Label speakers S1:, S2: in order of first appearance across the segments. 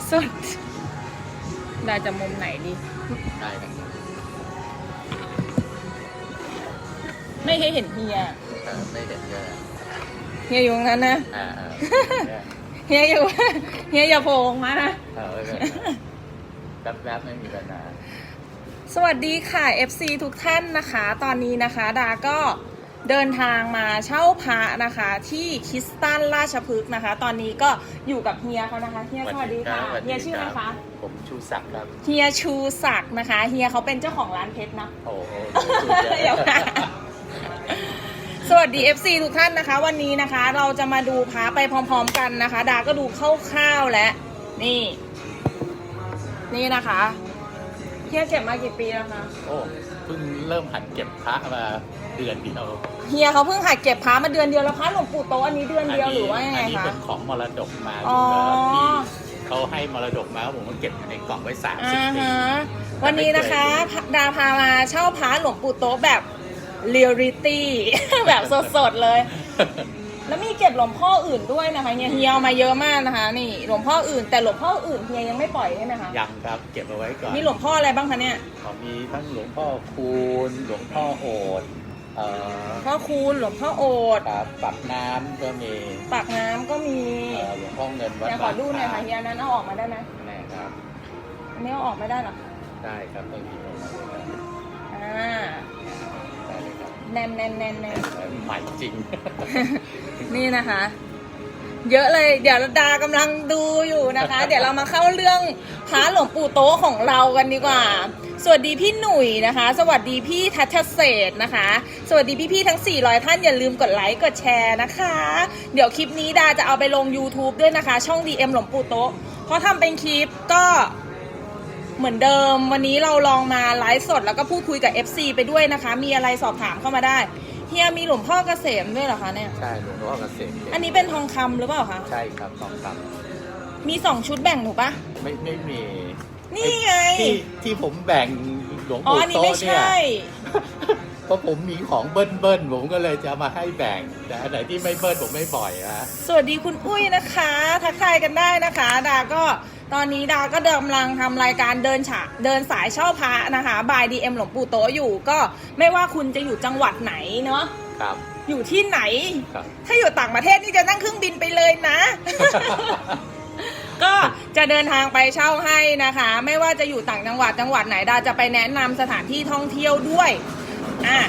S1: ฟ์สดดาจะมุมไหนดี
S2: ได้ครับ
S1: ไม่ให้เห็นเฮีย
S2: เออไม่เห็นก็
S1: เฮียอยู่ตรงนั้นนะ
S2: อ่าอ่าเนี่ย
S1: เฮียอยู่ เฮียอย่าโผล่ออกมานะ
S2: เออไม่เป็นไรแป๊บแป๊บๆไม่มีปัญหา
S1: สวัสดีค่ะ FC ทุกท่านนะคะ ตอนนี้นะคะ ดาก็ เดินทางมาเช่าพระนะคะ ที่คริสตันราชพฤกษ์นะคะ ตอนนี้ก็อยู่กับเฮียเขานะคะเฮียสวัสดีค่ะ
S2: สวัส
S1: เฮียชื่ออะไร
S2: รั
S1: คะ
S2: บผมชูศักดิ์ครับ
S1: เฮียชูศักดิ์นะคะเฮียเขาเป็นเจ้าของร้านเพชรนะ
S2: โอ้โห
S1: เดี๋ยวนะสวัสดี FC ทุกท่านนะคะ วันนี้นะคะ เราจะมาดูพระไปพร้อมๆกันนะคะ ดาก็ดูคร่าวๆแล้วนี่ นี่นะคะเฮียเก็บมากี่ปีแล้วคะ
S2: โอ้เพิ่งเริ่มหัดเก็บพระมาเดือนเดียว
S1: เฮียเขาเพิ่งหัดเก็บพระมาเดือนเดียวแล้วพระหลวงปู่โตะอันนี้เดือนเดียวหรือว่ายังไง
S2: อันนี้
S1: คะ
S2: เป็นของมรดกมา
S1: อ๋อ
S2: ที่เขาให้มรดกมาผมก็เก็บในกล่องไว้สามสิบ
S1: อ่า
S2: ปี
S1: ฮะวันนี้นะคะดาพามาเช่าพระหลวงปู่โตะแบบเรียลลิตี้ แบบสดๆเลย แล้วมีเก็บหลวงพ่ออื่นด้วยนะคะเฮียเฮียเอามาเยอะมากนะคะ นี่หลวงพ่ออื่น แต่หลวงพ่ออื่นเฮียยังไม่ปล่อยใช่ไหมคะ
S2: ยังครับเก็บเอาไว้ก่อน
S1: มีหลวงพ่ออะไรบ้างคะเนี่ย
S2: อ๋อมีทั้งหลวงพ่อคูณหลวงพ่อโอดเอ่อ
S1: พ่อคูณหลวงพ่อโอด
S2: ครับปักน้ำก็มี
S1: ปากน้ำก็มี
S2: เอ่อหลวงพ่อเงินวัด
S1: เดี๋ยวขอดูหน่อยค่ะเฮียนั้นเอาออกมาได้ไหม
S2: นี่ครับ
S1: อันนี้เอาออกไม่ได้เหรอ
S2: ได้ครับต้องมีลงมาเลยครับ
S1: อ่า
S2: ได้เลยครับ
S1: แน่นแน่นแน่นแน่น
S2: ใหม่จริง
S1: นี่นะคะ เยอะเลย เดี๋ยวดากำลังดูอยู่นะคะ เดี๋ยวเรามาเข้าเรื่องพระหลวงปู่โตะของเรากันดีกว่า สวัสดีพี่หนุ่ยนะคะ สวัสดีพี่ทัชเศษนะคะ สวัสดีพี่ๆทั้ง 400 ท่านอย่าลืมกดไลค์กดแชร์นะคะ เดี๋ยวคลิปนี้ดาจะเอาไปลง YouTube ด้วยนะคะ ช่อง DM หลวงปู่โตะเพราะทำเป็นคลิปก็ เหมือนเดิมวันนี้เราลองมาไลฟ์สดแล้วก็พูดคุยกับ FC ไปด้วยนะคะ มีอะไรสอบถามเข้ามาได้เฮียมีหลวงพ่อเกษมด้วยเหรอคะเนี่ย
S2: ใช่หลวงพ่อเกษม
S1: อันนี้เป็นทองคำหรือเปล่าคะ
S2: ใช่ครับทองค
S1: มีสองชุดแบ่งถูกปะำ
S2: ไม่ไม่มี
S1: นี่ไง
S2: ที่ที่ผมแบ่งหลวง
S1: อ๋อ
S2: ปู่
S1: อันนี้
S2: โตะ
S1: ไม่
S2: เนี่ย
S1: ใช่
S2: เพราะผมมีของเบิ้ลเบิ้ลผมก็เลยจะมาให้แบ่ง แต่อันไหนที่ไม่เบิ้ลผมไม่ปล่อยนะ
S1: สวัสดีคุณอุ้ยนะคะ ทักทายกันได้นะคะ ดาก็ ตอนนี้ดาก็กำลังทำรายการเดินฉะเดินสายเช่าพระนะคะบายดีเอ็มหลวงปู่โตะอยู่ก็ไม่ว่าคุณจะอยู่จังหวัดไหนเนาะ
S2: ครับ
S1: อยู่ที่ไหน
S2: ครับ
S1: ถ้าอยู่ต่างประเทศนี่จะนั่งเครื่องบินไปเลยนะ ก็จะเดินทางไปเช่าให้นะคะ ไม่ว่าจะอยู่ต่างจังหวัดจังหวัดไหนดาจะไปแนะนำสถานที่ท่องเที่ยวด้วยอะ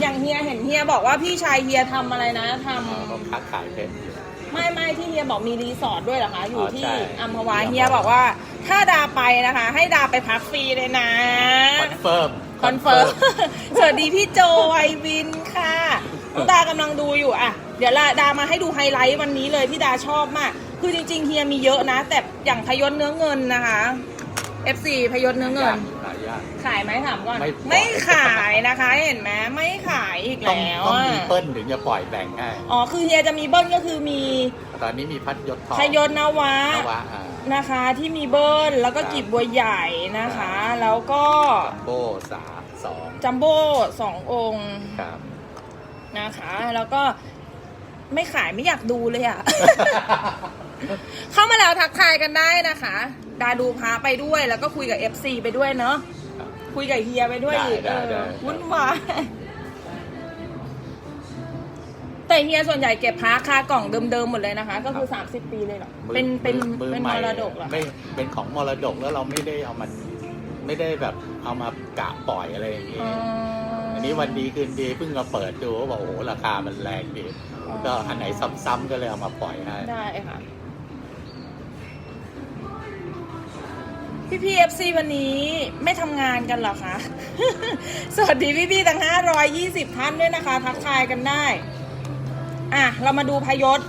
S1: อย่างเฮียเห็นเฮียบอกว่าพี่ชายเฮียทำอะไรนะทำ
S2: เขาค้าขายเพชรอยู่
S1: ไม่ไม่ที่เฮียบอกมีรีสอร์ทด้วยเหรอคะอยู่
S2: อ๋อ
S1: ที่
S2: ใช่
S1: อัมพวาเฮียบอกว่า ถ้าดาไปนะคะ ให้ดาไปพักฟรีเลยนะ
S2: คอนเฟิร์ม
S1: คอนเฟิร์ม สวัสดีพี่โจไอวินค่ะน้องดากำลังดูอยู่อะ เดี๋ยวละดามาให้ดูไฮไลท์วันนี้เลยที่ดาชอบมาก คือจริงๆเฮียมีเยอะนะ แต่อย่างพยศเนื้อเงินนะคะ FC พยศเนื้อเงิน
S2: หลายอ ย่าง
S1: ขายไหมถามก่อน
S2: ไม่
S1: ไม่ขายนะคะ เห็นไหมไม่ขายอีก
S2: ต้อง
S1: แล้ว
S2: ต้อง
S1: อะ
S2: มีเปิ้ลถึงจะปล่อยแบ่งให้
S1: อ๋อคือเฮียจะมีเบิ้ลก็คือมี
S2: ตอนนี้มีพัดยศทอง
S1: พยศนวะ
S2: นวะอ่า
S1: นะคะที่มีเบิ้ลแล้วก็
S2: ครับ
S1: กีบบัวใหญ่นะคะ แล้วก็
S2: จัมโบ้สามสอง
S1: จัมโบ้สององค์
S2: ครับ
S1: นะคะ แล้วก็ไม่ขายไม่อยากดูเลยอะ เข้ามาแล้วทักทายกันได้นะคะ ดาดูพาไปด้วยแล้วก็คุยกับ FC ไปด้วยเนาะ
S2: ครับ
S1: คุยกับเฮียไปด้วยอีก
S2: ได้ได้
S1: เออ
S2: ได้
S1: วุ่นวายแต่เฮียส่วนใหญ่เก็บพาคากล่องเดิมๆหมดเลยนะคะ ก็คือ 30 ปีเลยเหรอ
S2: มือ
S1: เป็นเป็น
S2: มือ
S1: เป็น
S2: ให
S1: มรดกเหรอ
S2: ไม่เป็นของมรดกแล้วเราไม่ได้เอามันไม่ได้แบบเอามากะปล่อยอะไรอย่างงี้
S1: อ๋อ
S2: อันนี้วันดีคืนดีเพิ่งมาเปิดดูก็บอกโอ้โหราคามันแรงดี
S1: อ๋อ
S2: ก็อันไหนซ้ำๆก็เลยเอามาปล่อยให้
S1: ได้ค่ะ พี่พี่เอฟซีวันนี้ไม่ทำงานกันเหรอคะ สวัสดีพี่พี่ทั้ง 520 ท่านด้วยนะคะ ทักทายกันได้ อะ เรามาดูพยศ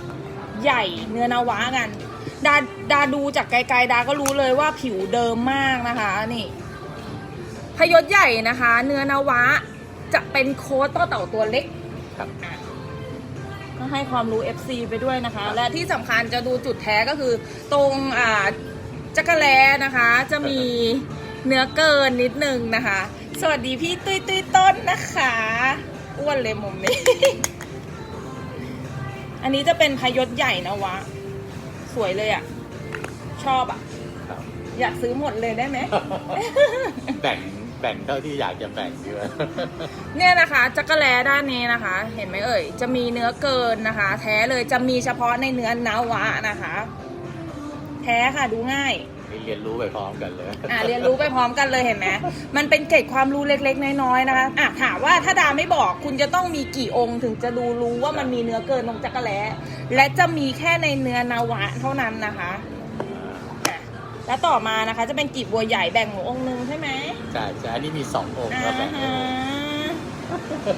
S1: ใหญ่เนื้อนาวะกัน ดาดาดูจากไกลๆ ดาก็รู้เลยว่าผิวเดิมมากนะคะ นี่ พยศใหญ่นะคะ เนื้อนาวะจะเป็นโค้ดต่อเต่าตัวเล็ก
S2: ครับ
S1: ก็ให้ความรู้ FC ไปด้วยนะคะ และที่สำคัญจะดูจุดแท้ก็คือตรงอ่า จักรแล้นะคะ จะมีเนื้อเกินนิดนึงนะคะ สวัสดีพี่ตุ้ยตุ้ยต้นนะคะอ้วนเลยมุมนี้ อันนี้จะเป็นพยศใหญ่นะวะ สวยเลยอะ่ะ ชอบอะ่ะ อยากซื้อหมดเลยได้ไหม
S2: แบ่งแบ่งเท่าที่อยากจะแบ่งดีกว่า
S1: เนี่ยนะคะจักรแลด้านนี้นะคะ เห็นไหมเอ่ย จะมีเนื้อเกินนะคะ แท้เลยจะมีเฉพาะในเนื้อนาวะนะคะ แท้ค่ะดูง่าย
S2: เรียนรู้ไปพร้อมกันเลย
S1: อะเรียนรู้ไปพร้อมกันเลยเห็นไหมมันเป็นเกร็ดความรู้เล็กๆ น้อยๆนะคะอะถามว่าถ้าดาไม่บอกคุณจะต้องมีกี่องค์ถึงจะดูรู้ว่ามันมีเนื้อเกินตรงจักรแลและจะมีแค่ในเนื้อนาวะเท่านั้นนะคะอะแล้วต่อมานะคะจะเป็นกีบบัวใหญ่แบ่งหมูองค์นึงใช่ไหม
S2: ใช่ใช่อันนี้มีสององค์
S1: อ่า
S2: แล้วแบ่งให้
S1: ฮะ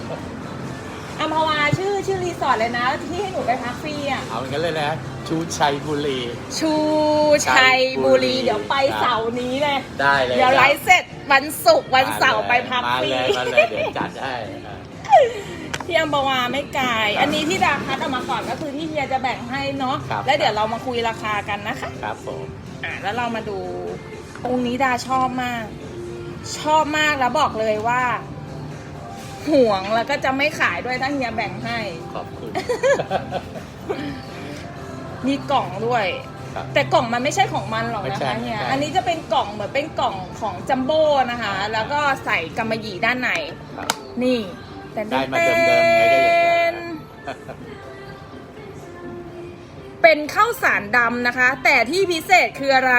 S2: ผม
S1: อัมพวาชื่อชื่อรีสอร์ทเลยนะที่ให้หนูไปพักฟรีอะ
S2: เอางั้นเลยนะ ชูชัยบุรี
S1: ชูชัยบุรี
S2: ชัยบุรี
S1: เดี๋ยวไปเสาร์นี้เลย
S2: ได้เลย
S1: เดี๋ยว
S2: ครับ
S1: ไลฟ์เสร็จวันศุกร์วันเสาร์ไปพัก
S2: มา
S1: ฟรี
S2: เลยมาเลยเดี๋ยวจัดให้อ่า
S1: ที่อัมพวาไม่ไกล อันนี้ที่ดาคัดออกมาก่อนก็คือที่เฮียจะแบ่งให้เนาะ
S2: ครับ
S1: แล้วเดี๋ยวเรามาคุยราคากันนะคะ
S2: ครับผม
S1: อะแล้วเรามาดูองค์นี้ดาชอบมาก ชอบมากแล้วบอกเลยว่าห่วงแล้วก็จะไม่ขายด้วยถ้าเฮียแบ่งให้
S2: ขอบคุณ
S1: มีกล่องด้วย
S2: ครับ
S1: แต่กล่องมันไม่ใช่ของมันหรอก
S2: ไม่
S1: นะ
S2: ใช่
S1: คะเนี่ย
S2: ไม่ใช่
S1: อันนี้จะเป็นกล่องเหมือนเป็นกล่องของจัมโบ้นะคะ แล้วก็ใส่กำมะหยี่ด้านใน
S2: ครับ
S1: นี่แต่
S2: ได้มาเดิมๆไงก็อย่างนั้น
S1: เป็นข้าวสารดำนะคะ แต่ที่พิเศษคืออะไร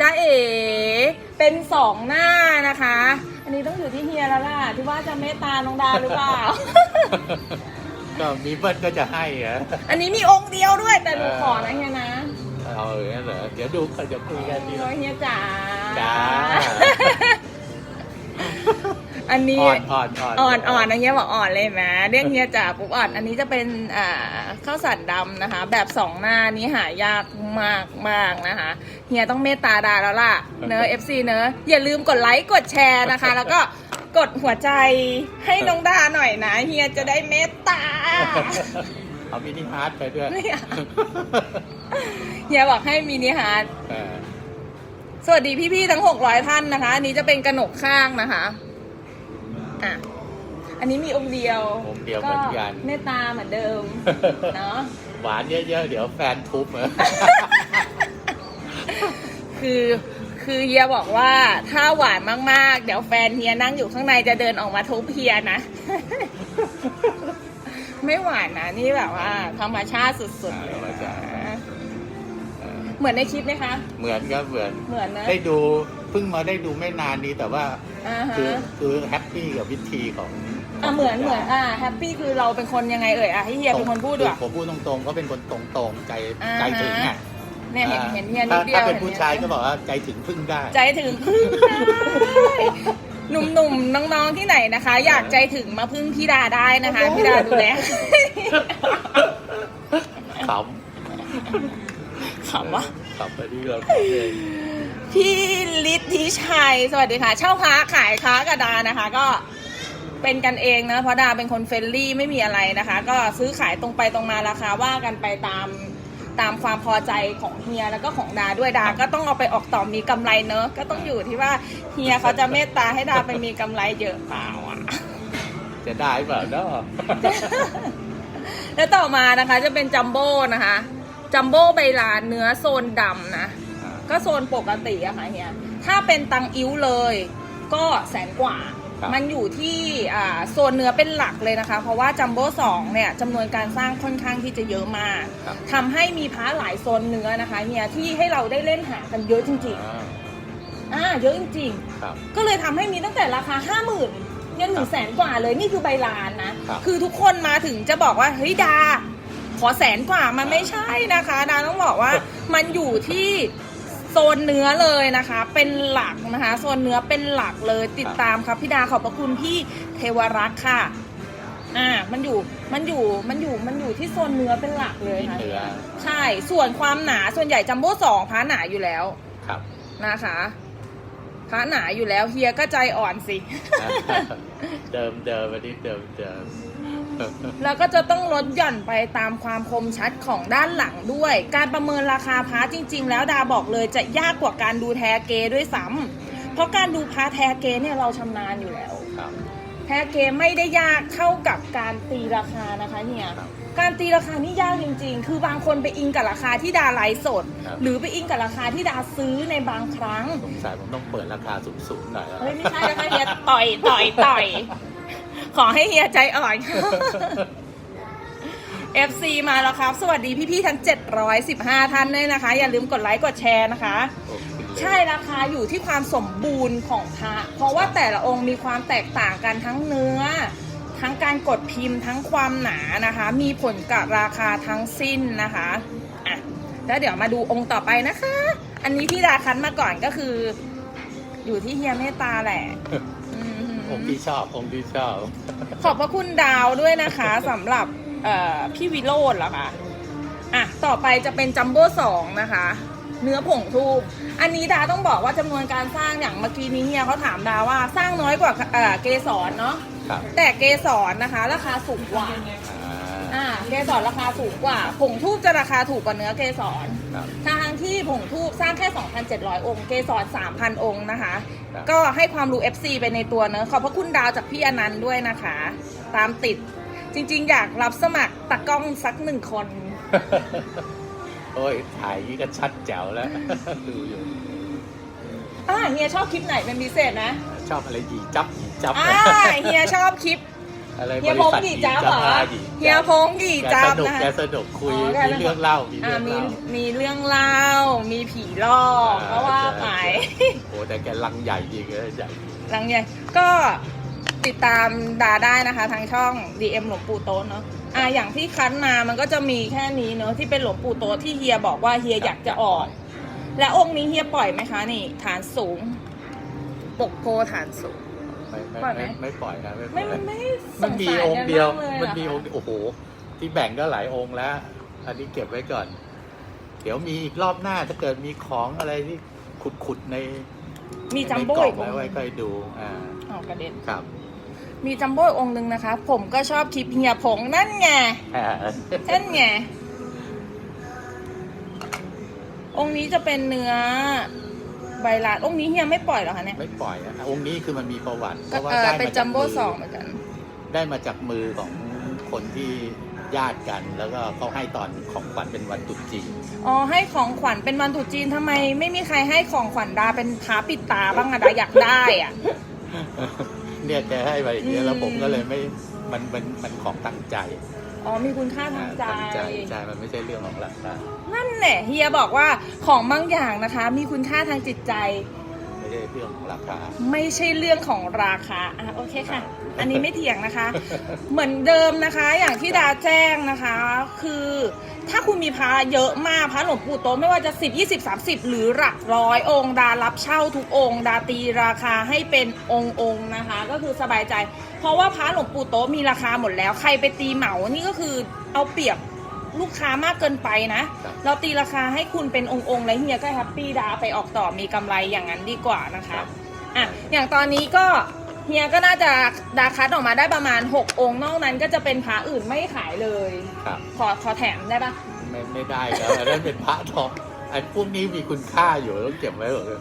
S1: จ้าเอ๋เป็นสองหน้านะคะ อันนี้ต้องอยู่ที่เฮียแล้วล่ะที่ว่าจะเมตตาน้องดาหรือเปล่า
S2: ก็มีเบิ้ลก็จะให้เหรอ
S1: อันนี้มีองค์เดียวด้วยแต่หนูขอนะเฮียนะ
S2: เอาอย่างนั้นเหรอเดี๋ยวดูเขาจะคุยกันดี
S1: โอ้ยเฮียจ๋า
S2: จ้า
S1: อันนี้
S2: อ่อนอ่อนอ่อน
S1: อ่อนอ่อนนะเฮียบอกอ่อนเลยไหมเรียกเฮียจ๋าปุ๊บอ่อนอันนี้จะเป็นอ่าข้าวสารดำนะคะ แบบสองหน้านี้หายากมากมากนะคะเฮียต้องเมตตาดาแล้วล่ะเนอะ FC เนอะอย่าลืมกดไลค์กดแชร์นะคะ แล้วก็ กดหัวใจให้น้องดาหน่อยนะ เฮียจะได้เมตตา
S2: เอามินิฮาร์ดไปด้วย
S1: ไม่เอา เฮียบอกให้มินิฮาร์ด
S2: เออ
S1: สวัสดีพี่ๆทั้ง600ท่านนะคะ อันนี้จะเป็นกระหนกข้างนะคะอะอันนี้มีองค์เดียว
S2: องค์เดียวเหมือนกัน
S1: เมตตาเหมือนเดิมเนาะ
S2: หวานเยอะๆ เดี๋ยวแฟนทุบเหรอ
S1: คือ คือเฮียบอกว่าถ้าหวานมากๆ เดี๋ยวแฟนเฮียนั่งอยู่ข้างในจะเดินออกมาทุบเฮียนะ ไม่หวานนะนี่แบบว่าธรรมชาติสุดๆเลย
S2: ธรรมชาติ
S1: นะ
S2: เออ
S1: เหมือนในคลิปไหมคะ
S2: เหมือนก็เหมือน
S1: เหมือนนะ
S2: ได้ดูเพิ่งมาได้ดูไม่นานนี้แต่ว่า
S1: อ่าฮะ
S2: คือคือแฮปปี้กับวิธีของ
S1: อะเหมือนเหมือนอ่าแฮปปี้คือเราเป็นคนยังไงเอ่ยอะให้เฮียเป็นคนพูดดีกว่า
S2: ผมพูดตรงๆก็เป็นคนตรงๆ ใจ
S1: อ่าฮะ
S2: ใจถึงอะ
S1: เนี่ยเห็นเห็นเฮียนิ
S2: ถ้า
S1: ดเดียว
S2: ถ้าเป็นผู้
S1: ห็
S2: ชาย
S1: ฮี
S2: ก็บอกว่าใจถึงพึ่งได้
S1: ใจถึงพึ่งได้หนุ่มๆ น้องๆ ที่ไหนนะคะ อยากใจถึงมาพึ่งพี่ดาได้นะคะ พี่ดาดูแล
S2: ข
S1: ขำวะำ
S2: ขำไปที่เราเอง
S1: พี่ฤทธิชัย สวัสดีค่ะ เช่าค้าขายค้ากับดานะคะ ก็เป็นกันเองนะ เพราะดาเป็นคนเฟรนลี่ไม่มีอะไรนะคะ ก็ซื้อขายตรงไปตรงมาราคาว่ากันไปตาม ตามความพอใจของเฮียแล้วก็ของดาด้วยดา ก็ต้องเอาไปออกต่อมีกำไรเนอะก็ต้องอยู่ที่ว่าเฮียเขาจะเมตตาให้ดาไปมีกำไรเยอะเปล่าอะ
S2: จะได้เปล่าเนาะ
S1: แล้วต่อมานะคะจะเป็นจัมโบ้นะคะจัมโบ้ใบลานเนื้อโซนดำนะก็โซนปกติอะค่ะเฮียถ้าเป็นตังอิ้วเลย ก็แสนกว่า
S2: ครับ
S1: มันอยู่ที่อ่าโซนเนื้อเป็นหลักเลยนะคะ เพราะว่าจัมโบ้สองเนี่ยจำนวนการสร้างค่อนข้างที่จะเยอะมาก
S2: ครับ
S1: ทำให้มีพระหลายโซนเนื้อนะคะเฮียที่ให้เราได้เล่นหากันเยอะจริง
S2: อ่า
S1: ๆอ่าเยอะจริง ๆ
S2: ครับ
S1: ก็เลยทำให้มีตั้งแต่ราคาห้าหมื่นยันถึงแสนกว่าเลยนี่คือใบลานนะ
S2: ครับ
S1: คือทุกคนมาถึงจะบอกว่าเฮ้ยดา ขอแสนกว่ามันไม่ใช่นะคะ ดาต้องบอกว่า มันอยู่ที่โซนเนื้อเลยนะคะ เป็นหลักนะคะโซนเนื้อเป็นหลักเลยติดตามครับพี่ดาขอบพระคุณพี่เทวรักษ์ค่ะอ่ามันอยู่มันอยู่มันอยู่มันอยู่ที่โซนเนื้อเป็นหลักเลยค่ะ
S2: เนื้อ
S1: ใช่ส่วนความหนาส่วนใหญ่จัมโบ้สองพระหนาอยู่แล้ว
S2: ครับ
S1: นะคะพระหนาอยู่แล้วเฮียก็ใจอ่อนสิ
S2: เดิมเดิมวันนี้เดิมเดิม
S1: แล้วก็จะต้องลดหย่อนไปตามความคมชัดของด้านหลังด้วย การประเมินราคาพระจริง ๆ แล้วดาบอกเลยจะยากกว่าการดูแทเกด้วยซ้ำเพราะการดูพระแทเกเนี่ยเราชำนาญอยู่แล้ว
S2: ครับ
S1: แทเกไม่ได้ยากเท่ากับการตีราคานะคะเนี่ย
S2: ครับ
S1: การตีราคานี่ยากจริง ๆ คือบางคนไปอิงกับราคาที่ดาไลฟ์สด
S2: ครับ
S1: หรือไปอิงกับราคาที่ดาซื้อในบางครั้ง
S2: สงสัยผมต้องเปิดราคาสูงๆหน่อยแล้ว
S1: เฮ้ยไม่ใช่นะคะเฮียต่อยต่อยต่อย ขอให้เฮียใจอ่อน FC มาแล้วครับ สวัสดีพี่ๆทั้ง 715 ท่านด้วยนะคะ อย่าลืมกดไลค์กดแชร์นะคะ
S2: โอเคเลย
S1: ใช่ราคาอยู่ที่ความสมบูรณ์ของพระเพราะว่าแต่ละองค์มีความแตกต่างกันทั้งเนื้อ ทั้งการกดพิมพ์ทั้งความหนานะคะ มีผลกับราคาทั้งสิ้นนะคะอะแล้วเดี๋ยวมาดูองค์ต่อไปนะคะ อันนี้ที่ดาคันมาก่อนก็คือ อยู่ที่เฮียเมตตาแหละ อืม
S2: องค์ที่ชอบองค์ที่ชอบ
S1: ขอบพระคุณดาวด้วยนะคะสำหรับเอ่อพี่วิโรจน์เหรอคะอะต่อไปจะเป็นจัมโบ้สองนะคะ เนื้อผงทูบอันนี้ดาต้องบอกว่าจำนวนการสร้างอย่างเมื่อกี้นี้เฮียเขาถามดาว่าสร้างน้อยกว่าเอ่อเกสรเนาะ
S2: ครับ
S1: แต่เกสรนะคะ ราคาสูงกว่า
S2: อ่า
S1: อ่าเกสรราคาสูงกว่า ผงทูบจะราคาถูกกว่าเนื้อเกสร
S2: ครับ
S1: ทางที่ผงทูบสร้างแค่ 2,700 องค์ เกสร3,000 องค์นะคะ
S2: ครับ
S1: ก็ให้ความรู้ FC ไปในตัวเนอะขอบพระคุณดาวจากพี่อนันต์ด้วยนะคะ ตามติดจริงๆ อยากรับสมัครตากล้องสักหนึ่งคน
S2: โอ้ยถ่ายอย่างนี้ก็ชัดแจ๋วแล้ว ดูอยู่
S1: อ่าเฮียชอบคลิปไหนเป็นพิเศษนะ
S2: ชอบอะไรหยีจับหยีจับ
S1: อ่าเฮียชอบคลิป
S2: อะไร
S1: เฮีย
S2: บ
S1: พ
S2: ริ
S1: ง
S2: ษัท
S1: ห
S2: ห
S1: ยี
S2: ยี
S1: จั
S2: จั
S1: บบเหรอ
S2: อ่าหยี
S1: เฮียพงหยี
S2: แก
S1: จั
S2: ส
S1: บ
S2: นุก
S1: นะคะ
S2: แกสนุกคุย
S1: อ๋อแก
S2: มี
S1: สนุก
S2: เรื่องเล่ามี
S1: อ่า
S2: เรื่อง
S1: มี
S2: เล่า
S1: มีเรื่องเล่า มีผีหลอกก็ว่าไป
S2: โอ้แต่แกลังใหญ่จริงเลยใหญ่
S1: หลังใหญ่ก็ติดตามดาได้นะคะ ทางช่อง DM หลวงปู่โต๊ะเนาะอ่าอย่างที่คั้นมามันก็จะมีแค่นี้เนาะที่เป็นหลวงปู่โต๊ะที่เฮียบอกว่าเฮียอยากจะออก และองค์นี้เฮียปล่อยไหมคะนี่ ฐานสูง ปกโพฐานสูง
S2: ไม่ไม่
S1: ปล่อยไหม
S2: ไม่ไม่ปล่อยนะไม่ปล่
S1: ไม่
S2: อย
S1: ไม่ส
S2: มัน
S1: ง
S2: มี
S1: สาร
S2: องค์เดียว
S1: กัากล
S2: มันมี
S1: เหร
S2: องค์โอ้โห ที่แบ่งก็หลายองค์แล้ว อันนี้เก็บไว้ก่อน เดี๋ยวมีอีกรอบหน้าถ้าเกิดมีของอะไรที่ขุดๆใน
S1: มีจัมโบ้
S2: ในกล่
S1: อี
S2: อง
S1: กอง
S2: ไว้
S1: ค์ห
S2: ไว้
S1: นึ่ง
S2: ค่อยดูอ่า
S1: อ๋อกระเด็น
S2: ครับ
S1: มีจัมโบ้อีกองค์หนึ่งนะคะ ผมก็ชอบคลิปเฮียผงนั่นไง
S2: อ่า
S1: นั่นไง องค์นี้จะเป็นเนื้อ ใบลานองค์นี้เฮียไม่ปล่อยเหรอคะเนี่ย
S2: ไม่ปล่อยนะองค์นี้คือมันมีประวัติเพ
S1: ก็
S2: ราะว่า
S1: เออ
S2: ได้
S1: เป็น
S2: มา
S1: จั
S2: จาก
S1: มโบ้
S2: มื
S1: สองเหมือนกัน
S2: ได้มาจากมือของคนที่ญาติกัน แล้วก็เขาให้ตอนของขวัญเป็นวันตรุษจีน
S1: อ๋อให้ของขวัญเป็นวันตรุษจีนทำไมไม่มีใครให้ของขวัญดาเป็นพาปิดตาบ้างอะดาอยากได้อะ
S2: เนี่ยแกให้ไปอย่างเงี้ยแล้ว
S1: อืม
S2: ผมก็เลยไม่มันมันมันของตั้งใจ
S1: อ๋อมีคุณค่าทางใจ
S2: ตั้งใจใช่มันไม่ใช่เรื่องของราคา
S1: นั่นแหละเฮียบอกว่าของบางอย่างนะคะ มีคุณค่าทางจิตใจ
S2: ไม่ใช่เรื่องของราคา
S1: ไม่ใช่เรื่องของราคาอะโอเคค่ะ อันนี้ไม่เถียงนะคะ เหมือนเดิมนะคะอย่างที่ดาแจ้งนะคะ คือถ้าคุณมีพระเยอะมากพระหลวงปู่โตะไม่ว่าจะ 10 20 30 หรือหลักร้อยองค์ ดารับเช่าทุกองค์ ดาตีราคาให้เป็นองค์องค์นะคะ ก็คือสบายใจ เพราะว่าพระหลวงปู่โตะมีราคาหมดแล้ว ใครไปตีเหมานี่ก็คือเอาเปรียบ ลูกค้ามากเกินไปนะ
S2: ครับ
S1: เราตีราคาให้คุณเป็นองค์องค์แล้วเฮียก็แฮปปี้ดาไปออกต่อมีกำไรอย่างนั้นดีกว่านะคะอะอย่างตอนนี้ก็เฮียก็น่าจะดาคัดออกมาได้ประมาณ 6 องค์นอกนั้นก็จะเป็นพระอื่นไม่ขายเลย
S2: ครับ
S1: ขอขอแถมได้ปะ
S2: ไม่ไม่ได้แล้วอันนั้นเป็นพระทองไอ้พวกนี้มีคุณค่าอยู่ต้องเก็บไว้หมดเลย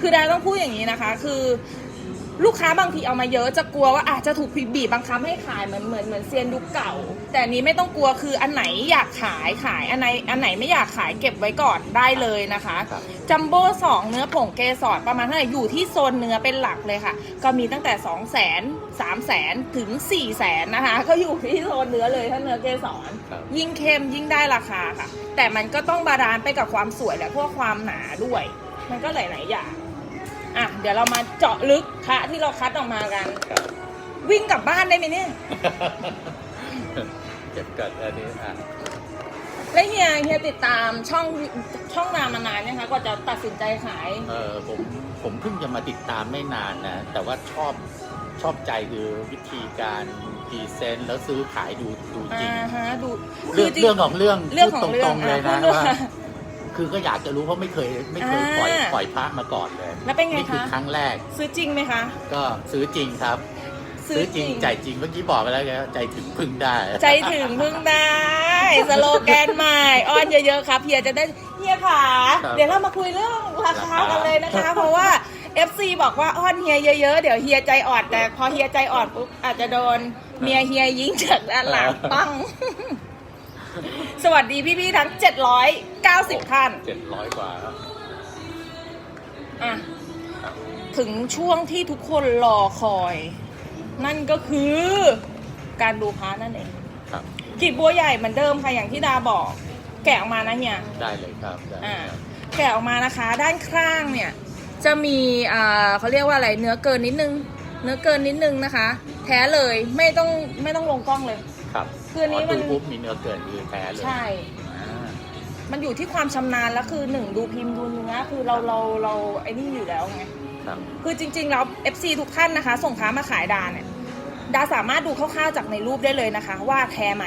S1: คือดาต้องพูดอย่างนี้นะคะ คือ ลูกค้าบางทีเอามาเยอะจะกลัวว่าอาจจะถูกบีบบังคับให้ขายเหมือนเหมือนเหมือนเซียนยุคเก่า แต่อันนี้ไม่ต้องกลัวคืออันไหนอยากขายขายอันไหนอันไหนไม่อยากขายเก็บไว้ก่อนได้เลยนะคะ
S2: ครับ
S1: จัมโบ้สองเนื้อผงเกสรประมาณเท่าไหร่อยู่ที่โซนเนื้อเป็นหลักเลยค่ะ ก็มีตั้งแต่2 0 0 0 0 0 3 0 0 0 0 ถึง 4 0 0 0 0นะคะ ก็อยู่ที่โซนเนื้อเลยถ้าเนื้อเกสร
S2: ครับ
S1: ยิ่งเข้มยิ่งได้ราคาค่ะ แต่มันก็ต้องบาลานซ์ไปกับความสวยและพวกความหนาด้วย มันก็หลาย ๆ อย่าง อะเดี๋ยวเรามาเจาะลึกพระที่เราคัดออกมากัน
S2: ครับ
S1: วิ่งกลับบ้านได้ไหมเนี่ย
S2: เก็บกัดอันนี้อะ
S1: แล้วเฮียเฮียติดตามช่องช่องนามานานยังคะกว่าจะตัดสินใจขาย
S2: เออผมผมเพิ่งจะมาติดตามไม่นานนะ แต่ว่าชอบชอบใจคือวิธีการพรีเซนต์แล้วซื้อขายดูดูจริง
S1: อ่าฮะดู
S2: เรื่อง
S1: จ
S2: เรื่องของเรื่อง
S1: เรื่อง
S2: พูด
S1: ของ
S2: ต
S1: เรื่อง
S2: รงๆเลยนะ
S1: อะพูดเรื่อง
S2: ว่า คือก็อยากจะรู้เพราะไม่เคยไม่เคยปล่อย
S1: อ่า
S2: ปล่อยพระมาก่อนเลย
S1: แล้วเป็นไง
S2: นี่คือ
S1: คะ
S2: ครั้งแรก
S1: ซื้อจริงไหมคะ
S2: ก็ซื้อจริงครับซื้อจริงจ่ายจริงเมื่อกี้บอกไปแล้วไงว่าใจถึงพึ่งได้
S1: ใจถึงพึ่งได้ สโลแกนใหม่ อ้อนเยอะๆครับเฮียจะได้เฮียค่ะ
S2: ครับ
S1: เดี๋ยวเรามาคุยเรื่องราคากันเลยนะคะ เพราะว่า FC บอกว่าอ้อนเฮียเยอะๆ เดี๋ยวเฮียใจอ่อนแต่พอเฮียใจอ่อนปุ๊บอาจจะโดนเมียเฮียยิงจากด้านหลังปัง สวัสดีพี่ๆทั้ง 790ท่าน
S2: เจ็ดร้อยกว่าแล้ว
S1: อะถึงช่วงที่ทุกคนรอคอย นั่นก็คือการดูพาร์ทนั่นเอง
S2: ครับ
S1: กีบบัวใหญ่เหมือนเดิมค่ะอย่างที่ดาบอก แกะออกมานะเฮีย
S2: ได้เลยครับได้
S1: อ่า
S2: ครับ
S1: แกะออกมานะคะด้านข้างเนี่ย จะมีอ่าเขาเรียกว่าอะไรเนื้อเกินนิดนึง เนื้อเกินนิดนึงนะคะ แท้เลยไม่ต้องไม่ต้องลงกล้องเลย
S2: ครับ
S1: คืออันนี้มัน
S2: ดูปุ๊บมีเนื้อเกินคือแท้เลย
S1: ใช่
S2: อ่า
S1: มันอยู่ที่ความชำนาญแล้วคือหนึ่งดูพิมพ์ดูเนื้อคือเราเราเราไอ้นี่อยู่แล้วไง
S2: ครับ
S1: คือจริงๆแล้ว FC ทุกท่านนะคะ ส่งค้ามาขายดาเนี่ยดาสามารถดูคร่าวๆจากในรูปได้เลยนะคะ ว่าแท้ไหม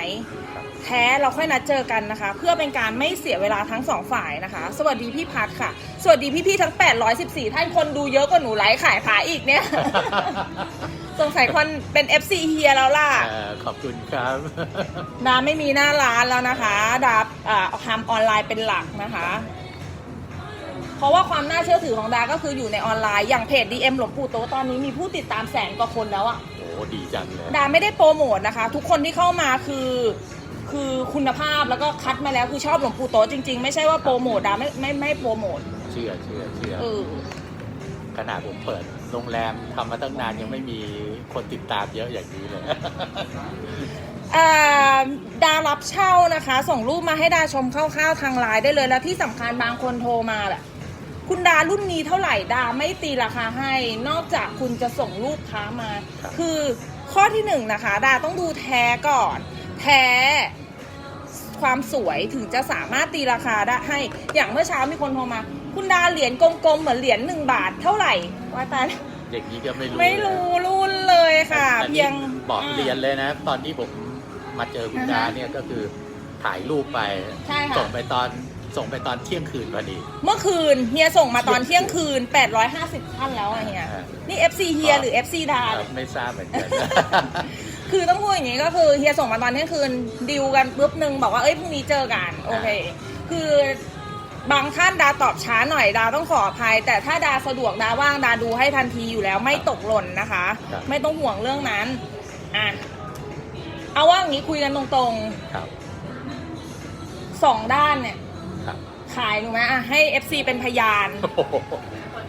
S2: ครับ
S1: แท้เราค่อยนัดเจอกันนะคะ เพื่อเป็นการไม่เสียเวลาทั้งสองฝ่ายนะคะ สวัสดีพี่พัดค่ะ สวัสดีพี่ๆทั้ง 814 ท่านคนดูเยอะกว่าหนูไลฟ์ขายผาอีกเนี่ย สงสัยคนเป็น FC เฮียแล้วล่ะ
S2: เอ่อขอบคุณครับ
S1: ดาไม่มีหน้าร้านแล้วนะคะดาอ่าทำออนไลน์เป็นหลักนะคะ เพราะว่าความน่าเชื่อถือของดาก็คืออยู่ในออนไลน์อย่างเพจ DM หลวงปู่โตะตอนนี้มีผู้ติดตามแสนกว่าคนแล้วอะ
S2: โอ้ดีจังเลย
S1: ดาไม่ได้โปรโมทนะคะ ทุกคนที่เข้ามาคือ คือคุณภาพแล้วก็คัดมาแล้วคือชอบหลวงปู่โตะจริง ๆ ไม่ใช่ว่าโปรโมทดาไม่ไม่ไม่โปรโมท
S2: เชื่อเชื่อเชื่อ
S1: เออ
S2: ขนาดผมเปิดโรงแรมทำมาตั้งนานยังไม่มีคนติดตามเยอะอย่างนี้เลย
S1: อ่าดารับเช่านะคะ ส่งรูปมาให้ดาชมคร่าวๆทางไลน์ได้เลย แล้วที่สำคัญบางคนโทรมาแบบคุณดารุ่นนี้เท่าไหร่ดาไม่ตีราคาให้ นอกจากคุณจะส่งรูปค้ามา
S2: ครับ
S1: คือข้อที่หนึ่งนะคะ ดาต้องดูแท้ก่อน แท้ ความสวยถึงจะสามารถตีราคาได้ให้ อย่างเมื่อเช้ามีคนโทรมา คุณดาเหรียญกลมๆเหมือนเหรียญหนึ่งบาทเท่าไหร่ว่าตายแล้ว
S2: อย่างนี้ก็ไม่รู้
S1: ไม่รู้รุ่นเลยค่ะ
S2: อันนี้
S1: เพียง
S2: บอกาเรียนเลยนะ ตอนที่ผมมาเจอคุณ
S1: อ่าฮะ
S2: ดาเนี่ยก็คือถ่ายรูปไป
S1: ใช่ค่ะ
S2: ส่งไปตอนส่งไปตอนเที่ยงคืนพอดี
S1: เมื่อคืนเฮียส่งมาตอนเที่ยงคืน 850ท่านแล้วอะเฮีย
S2: อ่า
S1: นี่ FC เฮียหรือ FC ดา
S2: ครับไม่ทราบเหมือนกัน
S1: คือต้องพูดอย่างนี้ก็คือเฮียส่งมาตอนเที่ยงคืนดิวกันปุ๊บหนึ่งบอกว่าเอ้ยพรุ่งนี้เจอกันโอเค คือ บางท่านดาตอบช้าหน่อยดาต้องขออภัย แต่ถ้าดาสะดวกดาว่างดาดูให้ทันทีอยู่แล้วไม่ตกหล่นนะคะ
S2: ครับ
S1: ไม่ต้องห่วงเรื่องนั้นอะเอาว่าอย่างนี้คุยกันตรง
S2: ครับ
S1: ๆสองด้านเนี่ย
S2: ครับ
S1: ขายหนูไหมอะให้ FC เป็นพยาน
S2: โอ้โห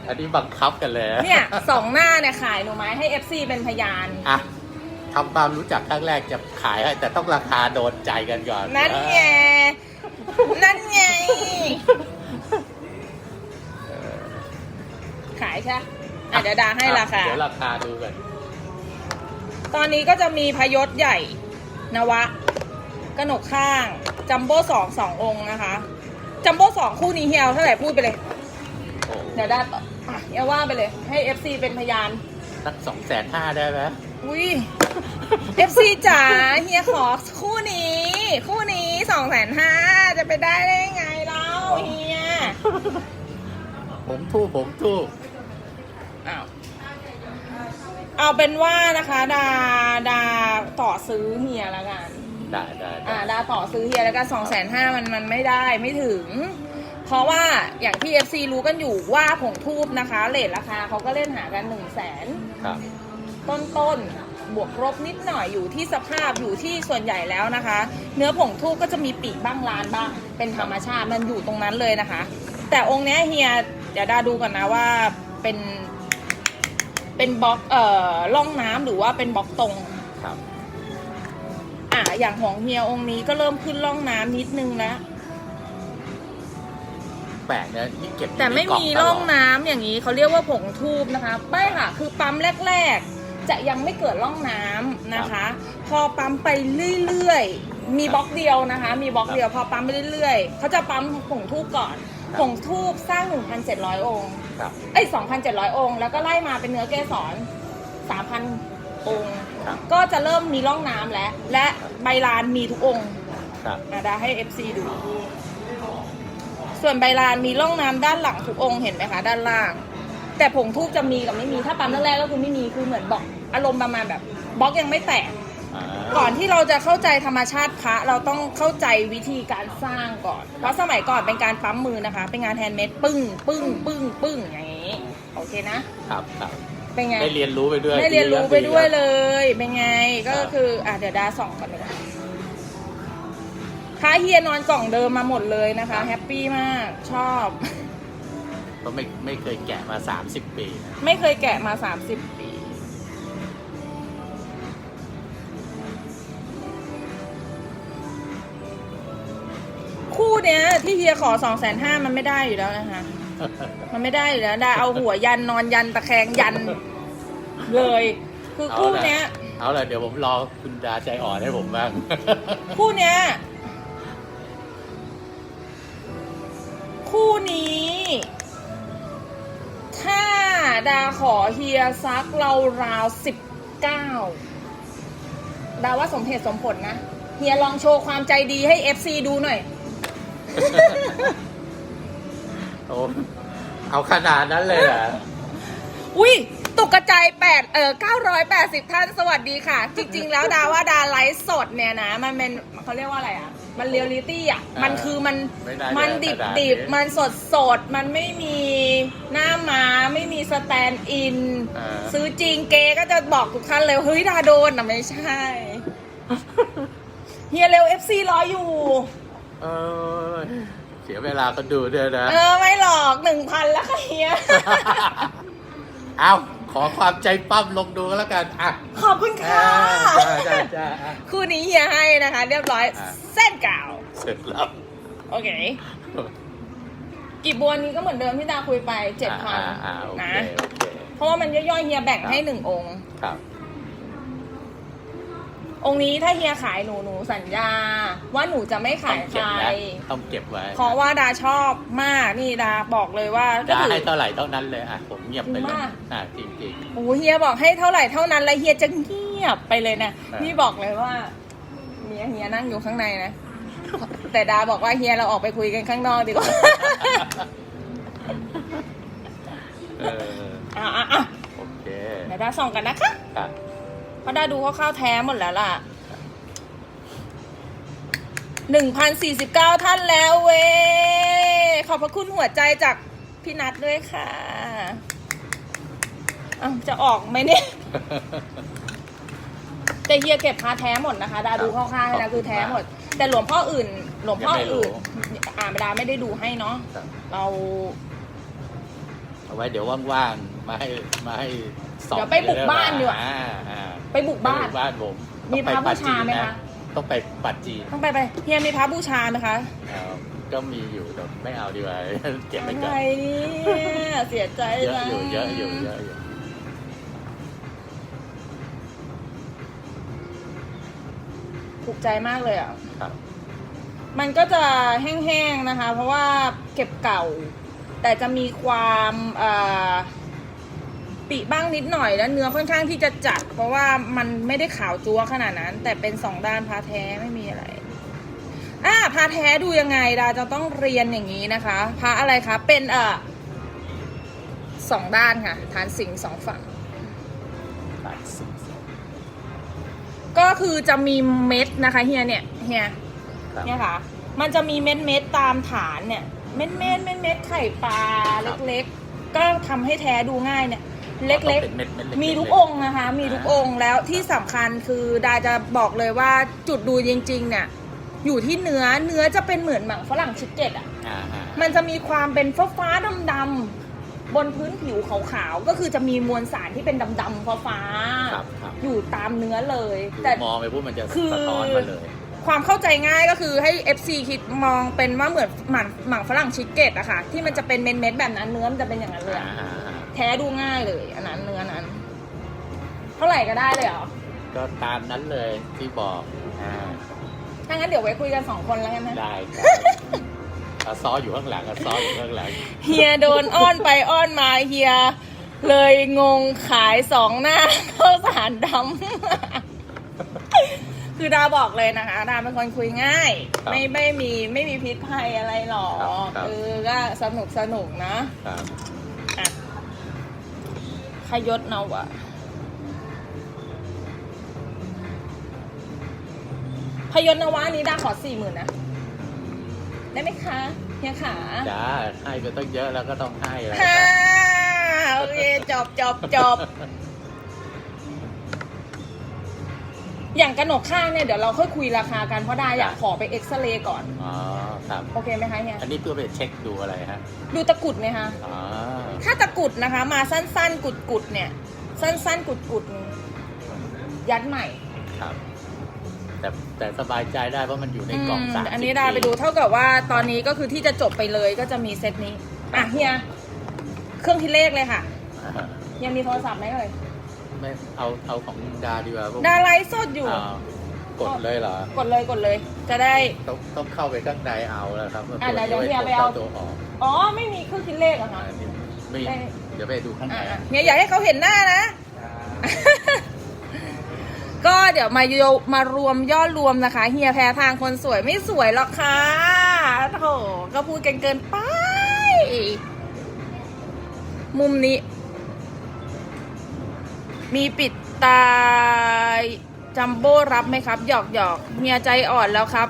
S2: อันนี้บังคับกันเลย
S1: เนี่ยสองหน้าเนี่ยขายหนูไหมให้ FC เป็นพยาน
S2: อะทำความรู้จักครั้งแรกจะขายให้แต่ต้องราคาโดนใจกันก่อน
S1: นั่นไง นั่นไง ขายใช่ปะอะเดี๋ยวดาให้ราคา
S2: เดี๋ยวราคาดูกัน
S1: ตอนนี้ก็จะมีพยศใหญ่ นวะกนกข้าง จัมโบ้สองสององค์นะคะ จัมโบ้สองคู่นี้เฮียเอาเท่าไหร่พูดไปเลย
S2: โอ้
S1: เดี๋ยวดาต่ออะเฮียว่าไปเลย ให้ FC เป็นพยาน
S2: สักสองแสนห้าได้ไหม
S1: อุ้ย FC จ๋าเฮียขอคู่นี้ คู่นี้ สองแสนห้าจะไปได้ได้ไงเล่าเฮีย
S2: ผมทู่ผมทู่
S1: อ้าวเอาเป็นว่านะคะดาดาต่อซื้อเฮียแล้วกัน
S2: ได้ได้ได้
S1: อ่าดาต่อซื้อเฮียแล้วกันสองแสนห้ามันมันไม่ได้ไม่ถึง เพราะว่าอย่างที่ FC รู้กันอยู่ว่าผงทูบนะคะเลทราคาเขาก็เล่นหากันหนึ่งแสน
S2: ครับ
S1: ต้นต้นๆ บวกลบนิดหน่อยอยู่ที่สภาพอยู่ที่ส่วนใหญ่แล้วนะคะ เนื้อผงทูบก็จะมีปีกบ้างลานบ้าง เป็นธรรมชาติมันอยู่ตรงนั้นเลยนะคะ แต่องค์เนี้ยเฮียเดี๋ยวดาดูก่อนนะว่าเป็นเป็นบล็อกเอ่อล่องน้ำหรือว่าเป็นบล็อกตรง
S2: ครับ
S1: อะอย่างของเฮียองค์นี้ก็เริ่มขึ้นล่องน้ำนิดนึงแล้ว
S2: แปลกนะนี่เก็บอยู่
S1: แต่ไม่
S2: ในกล่
S1: มี
S2: ต
S1: ร่
S2: ล
S1: องน้ำอย่างนี้เขาเรียกว่าผงทูบนะคะไม่ค่ะ คือปั๊มแรก ๆ จะยังไม่เกิดร่องน้ำนะคะ พอปั๊มไปเรื่อยๆ มีบล็อกเดียวนะคะ มีบล็อกเดียวพอปั๊มไปเรื่อยๆเขาจะปั๊มผงทูบก่อนผงทูบสร้าง 1,700 องค์
S2: ครับ
S1: เอ้ย2,700 องค์ แล้วก็ไล่มาเป็นเนื้อเกสร3,000 องค์
S2: ครับ
S1: ก็จะเริ่มมีร่องน้ำแล้ว และใบลานมีทุกองค์
S2: ครับ
S1: อะดาให้ FC ดู ส่วนใบลานมีร่องน้ำด้านหลังทุกองค์เห็นไหมคะ ด้านล่าง แต่ผงทูบจะมีกับไม่มี ถ้าปั๊มแรกๆก็คือไม่มี คือเหมือนบล็อก อารมณ์ประมาณแบบบล็อกยังไม่แตก
S2: อ่า
S1: ก่อนที่เราจะเข้าใจธรรมชาติพระเราต้องเข้าใจวิธีการสร้างก่อน เพราะสมัยก่อนเป็นการปั๊มมือนะคะ เป็นงานแฮนด์เมดปึ้ง ปึ้ง ปึ้ง ปึ้งอย่างนี้ โอเคนะ
S2: ครับครับ
S1: เป็นไง
S2: ได้เรียนรู้ไปด้วย
S1: ได้เรียนรู้ไปด้วย
S2: ดี
S1: เลย เป็นไง ก็คืออะเดี๋ยวดาส่องก่อนดีกว่าพระเฮียนอนกล่องเดิมมาหมดเลยนะคะ แฮปปี้มาก ชอบ
S2: ก็ไม่ไม่เคยแกะมา 30 ปีนะ
S1: ไม่เคยแกะมา 30 ปี ที่เฮียขอสองแสนห้ามันไม่ได้อยู่แล้วนะคะ มันไม่ได้อยู่แล้วได้เอาหัวยันนอนยันตะแคงยัน เลย คือคู่เนี้ย
S2: เอาละเดี๋ยวผมรอคุณดาใจอ่อนให้ผมบ้าง
S1: คู่เนี้ย คู่นี้ ถ้าดาขอเฮียซักเราราวสิบเก้าดาว่าสมเหตุสมผลนะ เฮียลองโชว์ความใจดีให้ FC ดูหน่อย
S2: โอ้เอาขนาดนั้นเลยเหรอ
S1: อุ้ยตกกระจายแปดเออเก้าร้อยแปดสิบท่านสวัสดีค่ะ จริง ๆ แล้วดาว่าดาไลฟ์สดเนี่ยนะ มันเป็นเขาเรียกว่าอะไรอะ มันเรียลลิตี้อะ มันคือมัน
S2: ไม่ได้
S1: มันดิบ
S2: ขนา
S1: ดิบมันสดสดมันไม่มีหน้าม้าไม่มีสแตนด์อิน
S2: อ่า
S1: ซื้อจริงเกก็จะบอกทุกท่านเลยเฮ้ยดาโดนอะไม่ใช่ เฮียเร็ว FC รออยู่
S2: เออ เสียเวลาก็ดูด้วยนะ
S1: เออไม่หรอกหนึ่งพันแล้วค่ะเฮีย
S2: เอาขอความใจปั้มลงดูก็แล้วกันอะ
S1: ขอบคุณค่ะ
S2: อ่าได้ได้อะ
S1: คู่นี้เฮียให้นะคะ เรียบร้อย
S2: อ่า
S1: เส้นกาว
S2: เสร็จแล้ว
S1: โอเค กีบบัวนี้ก็เหมือนเดิมที่ดาคุยไปเจ็ดพัน
S2: อ่าอ่าโอ
S1: นะ
S2: เคโอเค
S1: เพราะว่ามันย่อยๆเฮียแบ่งให้หนึ่งองค์
S2: ครับ
S1: องค์นี้ถ้าเฮียขายหนูหนูสัญญา ว่าหนูจะไม่ขาย
S2: ต้อง
S1: ใค
S2: เก็บ
S1: ร
S2: นะต้องเก็บไว้
S1: เพราะว่าดาชอบมากนี่ดาบอกเลยว่าก็
S2: จะ
S1: ถือ
S2: ให้เท่าไหร่เท่านั้นเลยอะผมเงียบไป
S1: จริง
S2: เลย
S1: มาก
S2: อะจริงจริง
S1: โอ้เฮียบอกให้เท่าไหร่เท่านั้นแล้วเฮียจะเงียบไปเลยนะ
S2: อ่า
S1: นี่บอกเลยว่าเมียเฮียนั่งอยู่ข้างในนะ แต่ดาบอกว่าเฮียเราออกไปคุยกันข้างนอกดีกว่า
S2: ๆ เออ
S1: อะอะอะ
S2: โอเค
S1: เดี๋ยวดาส่องกันนะคะ
S2: ครับ
S1: เพราะดาดูคร่าวๆแท้หมดแล้วล่ะหนึ่งพันสี่สิบเก้าท่านแล้วเว้ยขอบพระคุณหัวใจจากพี่นัทด้วยค่ะอ้าวจะออกไหมเนี่ย แต่เฮียเก็บพาแท้หมดนะคะ ดาดูคร่าวๆให้นะคือแท้หมด แต่หลวงพ่ออื่น หลวงพ่ออื่น อ่าดาไม่ได้ดูให้เนาะ
S2: ครับ
S1: เรา
S2: เอาไว้เดี๋ยวว่างๆ มาให้มาให้ สอบ
S1: เดี๋ยวไปบุกบ้านดีกว่า
S2: อ่อ่า
S1: ไปบุกบ้าน
S2: ไปบ้านผม
S1: มีพระบูชาไหมคะ
S2: ต้องไปปัจจีน
S1: ต้องไปไปเฮียมีพระบูชาไหมคะ
S2: เอาก็มีอยู่แต่ไม่เอาดีกว่าเก็บไว้ก่อน
S1: อะไรเนี่ยเสียใจ
S2: เยอะ
S1: จัง
S2: อยู่เยอะอยู่เยอะอยู่
S1: ถูกใจมากเลยอะ
S2: ครับ
S1: มันก็จะแห้งๆนะคะ เพราะว่าเก็บเก่า แต่จะมีความเอ่อ ปีบ้างนิดหน่อยแล้วเนื้อค่อนข้างที่จะจัด เพราะว่ามันไม่ได้ขาวจัวขนาดนั้น แต่เป็นสองด้านพาแท้ไม่มีอะไรอ่าพาแท้ดูยังไงดาจะต้องเรียนอย่างนี้นะคะพระอะไรคะเป็นเอ่อสองด้านค่ะฐานสิงห์สองฝั่ง
S2: ตัดสิน
S1: ก็คือจะมีเม็ดนะคะเฮียเนี่ยเฮีย
S2: ครับ
S1: เนี่ยค่ะ มันจะมีเม็ดเม็ดๆตามฐานเนี่ย เม็ดเม็ดเม็ดเม็ดๆไข่ปลาเล็กๆ ก็ทำให้แท้ดูง่ายเนี่ย เล็ก
S2: ต้องเป็นเม็ดเม็ดเล็ก
S1: ๆ
S2: ๆ
S1: มีทุกองค์นะคะ มีทุกองค์แล้วที่สำคัญคือดาจะบอกเลยว่าจุดดูจริง ๆ เนี่ย อยู่ที่เนื้อเนื้อจะเป็นเหมือนหมังฝรั่งชิคเก็ตอะ
S2: อ่าฮะ
S1: มันจะมีความเป็นฟ้าฟ้าๆดำๆบนพื้นผิวขาวๆ ก็คือจะมีมวลสารที่เป็นดำๆฟ้า
S2: ครับครับ
S1: ๆอยู่ตามเนื้อเลย
S2: คือ
S1: แต่
S2: มองไปปุ๊บมันจะ
S1: คือ
S2: สะท้อนมาเลย
S1: ความเข้าใจง่ายก็คือให้ FC คิดมองเป็นว่าเหมือนหมันหมังฝรั่งชิคเก็ตอะค่ะ ที่มันจะเป็นเม็ดๆแบบนั้นเนื้อมันจะเป็นอย่างนั้นเลย
S2: อ่า
S1: อะ
S2: ฮะฮะ
S1: แท้ดูง่ายเลย อันนั้นเนื้อนั้น เท่าไหร่ก็ได้เลยเหรอ
S2: ก็ตามนั้นเลยที่บอกอ่า
S1: ถ้างั้นเดี๋ยวไว้คุยกันสองคนแล้วกันนะ
S2: ได้ครับอาซออยู่ข้างหลังอาซออยู่ข้างหลัง
S1: เฮียโดนอ้อนไปอ้อนมาเฮีย เลยงงขายสองหน้าเข้าสารดำ คือดาบอกเลยนะคะ ดาเป็นคนคุยง่าย
S2: ครับ
S1: ไม่ไม่มีไม่มีพิษภัยอะไรหรอก
S2: ครับครับ
S1: เออก็สนุกสนุกนะ
S2: ครับ
S1: อะข ยศนาวะพยศนวะนี้ดาขอสี่หมื่นนะ ได้ไหมคะเฮียขา
S2: จ้าให้ไปต้องเยอะแล้วก็ต้องให้แล้ว
S1: ฮ่าโอเคจบจบจบอย่างกระหนกข้างเนี่ยเดี๋ยวเราค่อยคุยราคากันเพราะดาอยาก
S2: ครับ
S1: ขอไปเอ็กซเรย์ก่อน
S2: อ๋อครับ
S1: โอเคไหมคะเฮีย
S2: อันนี้เพื่อไปเช็คดูอะไรฮะ
S1: ดูตะกรุดไหมคะ
S2: อ๋อ
S1: ถ้าตะกรุดนะคะ มาสั้นๆ กุดๆเนี่ย สั้นๆ กุดๆยัดใหม่
S2: ครับ แต่แต่สบายใจได้เพราะมันอยู่ในกล่อง
S1: อืม
S2: สามสิบ
S1: อันนี้ดาไปดูเท่ากับว่าตอนนี้ก็คือที่จะจบไปเลยก็จะมีเซตนี้ อะเฮีย เครื่องคิดเลขเลยค่ะ
S2: อ่า
S1: เฮียมีโทรศัพท์ไหมเอ่ย
S2: ไม่เอาเอาของดาดีกว่าพวก
S1: ดาไลฟ์สดอยู่
S2: อ้าวกดเลยเหรอ
S1: กดเลยกดเลย จะได้
S2: ต้องต้องเข้าไปข้างในเอาแล้วครับ
S1: อะเดี๋ยวเดี๋ยว
S2: ตัว
S1: เฮียไปเอา
S2: ตัวออก
S1: อ๋อไม่มีเครื่องคิดเลขเหรอ
S2: อ่า
S1: คะ
S2: นี่ ไม่
S1: ได้
S2: เดี๋ยวไปดูข้างใน
S1: อะๆเฮียอยากให้เขาเห็นหน้านะ ก็เดี๋ยวมาโยมารวมยอดรวมนะคะ เฮียแพ้ทางคนสวยไม่สวยหรอกค่ะโถก็พูดกันเกินไป มุมนี้ มีปิดตาจัมโบ้รับไหมครับ หยอกหยอกเฮียใจอ่อนแล้วครับ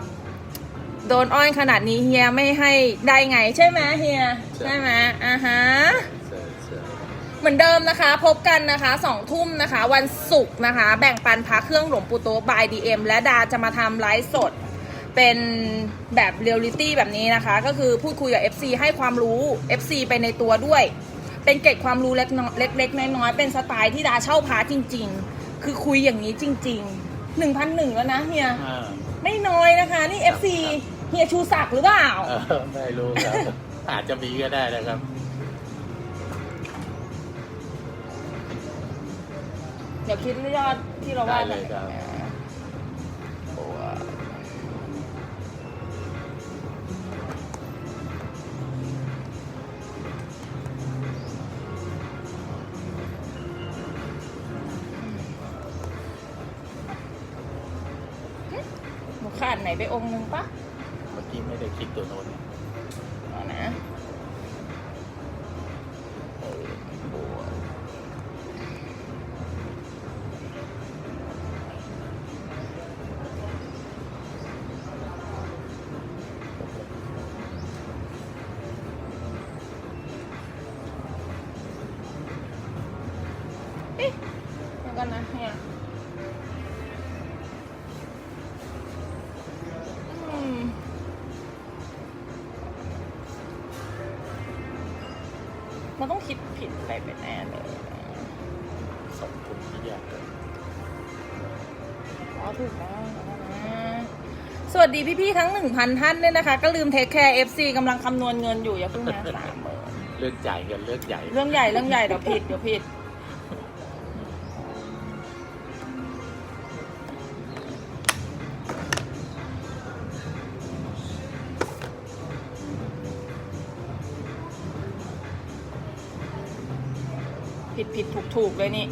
S1: โดนอ้อนขนาดนี้เฮียไม่ให้ได้ไงใช่ไหมเฮีย ใช่ไหมอ่าฮะ
S2: เสิร์ชเสิร์ช
S1: เหมือนเดิมนะคะ พบกันนะคะสองทุ่มนะคะ วันศุกร์นะคะ แบ่งปันพระเครื่องหลวงปู่โตบายดีเอ็มและดาจะมาทำไลฟ์สด เป็นแบบเรียลลิตี้แบบนี้นะคะ ก็คือพูดคุยกับ FC ให้ความรู้ FC ไปในตัวด้วย เป็นเกร็ดความรู้เล็กน้อยเล็กๆน้อยๆเป็นสไตล์ที่ดาเช่าพาจริง ๆ คือคุยอย่างนี้จริงๆหนึ่งพันหนึ่งแล้วนะเฮีย
S2: อ่า
S1: ไม่น้อยนะคะ นี่ FC เฮียชูศักดิ์หรือเปล่า
S2: เออไม่รู้ครับ อาจจะมีก็ได้นะครับ
S1: เดี๋ยวคิดยอดที่เราว่า
S2: ได้เลยครับ
S1: โอ้ยหนูขาดไหนไปองค์นึงปะ
S2: เมื่อกี้ไม่ได้คิดตัวโน้น
S1: ดีพี่ๆทั้ง 1,000 ท่านด้วยนะคะ ก็ลืมเทคแคร์ FC กำลังคำนวณเงินอยู่อย่าเพิ่งนะสามหมื่น
S2: เรื่องจ่ายเงินเรื่องใหญ่
S1: เรื่องใหญ่เรื่องใหญ่เดี๋ยวผิดเดี๋ยวผิด ผิดผิดถูกถูกเลยนี่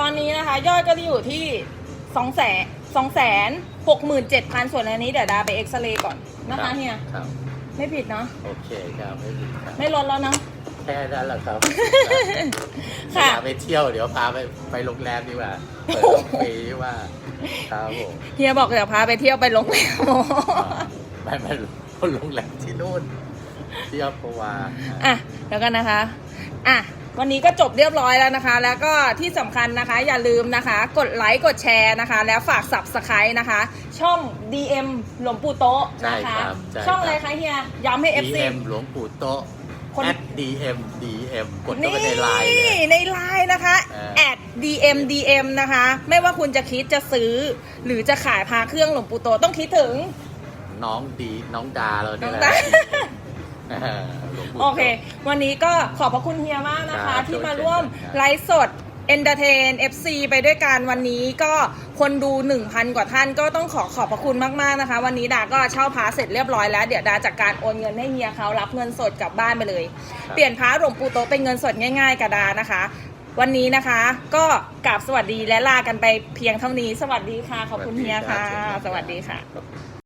S1: ตอนนี้นะคะ ยอดก็จะอยู่ที่สองแสนสองแสนหกหมื่นเจ็ดพันส่วนอันนี้เดี๋ยวดาไปเอ็กซเรย์ก่อนนะคะเฮีย
S2: ครับ
S1: ไม่ผิดเนาะ
S2: โอเคครับไม่ผิดครับ
S1: ไม่ลดแล้วเนาะ
S2: แค่นั้นแหละครับ
S1: ค่ะ
S2: อยากไปเที่ยวเดี๋ยวพาไปไปโรงแรมดีกว่าเปิด
S1: โอ้โห
S2: ฟรีว่าครับผม
S1: เฮียบอกเดี๋ยวพาไปเที่ยวไปโรงแรม
S2: ไม่ไม่โรงแรมที่นู่นที่อัมพวา
S1: อะแล้วกันนะคะ อะ วันนี้ก็จบเรียบร้อยแล้วนะคะ แล้วก็ที่สำคัญนะคะ อย่าลืมนะคะ กดไลค์กดแชร์นะคะ แล้วฝาก subscribe นะคะ ช่อง DM หลวงปู่โต๊ะนะคะ
S2: ใช่ครับใช่ครับ
S1: ช่องอะไรคะเฮีย ย้ำให้ FC
S2: DM หลวงปู่โต๊ะ
S1: คน
S2: at DM DM กดเข้า
S1: นี่
S2: ไปในไลน์เลย
S1: ในไลน์นะคะ
S2: เออ
S1: at dm dm นะคะ ไม่ว่าคุณจะคิดจะซื้อ หรือจะขายพาเครื่องหลวงปู่โตต้องคิดถึง
S2: น้องดีน้องดาเรา
S1: น้
S2: เนี่
S1: อยง
S2: แหละ
S1: ดา
S2: เออหลวงปู่
S1: โอเค
S2: โต๊ะ
S1: วันนี้ก็ขอบพระคุณเฮียมากนะ
S2: ครั
S1: คะ
S2: บ
S1: ที่มาร่วม
S2: ครับ
S1: ไลฟ์สดเอนเตอร์เทน FC ไปด้วยกันวันนี้ก็คนดู 1,000 กว่าท่านก็ต้องขอขอบพระคุณมาก ๆ นะคะ วันนี้ดาก็เช่าพาเสร็จเรียบร้อยแล้ว เดี๋ยวดาจัดการโอนเงินให้เฮียเขารับเงินสดกลับบ้านไปเลย เปลี่ยนพาหลวงปู่โตะเป็นเงินสดง่าย ๆกับดานะคะ วันนี้นะคะก็กราบสวัสดีและลากันไปเพียงเท่านี้ สวัสดีค่ะ ขอบคุณเฮียค่ะ สวัสดีค่ะ
S2: ขอบ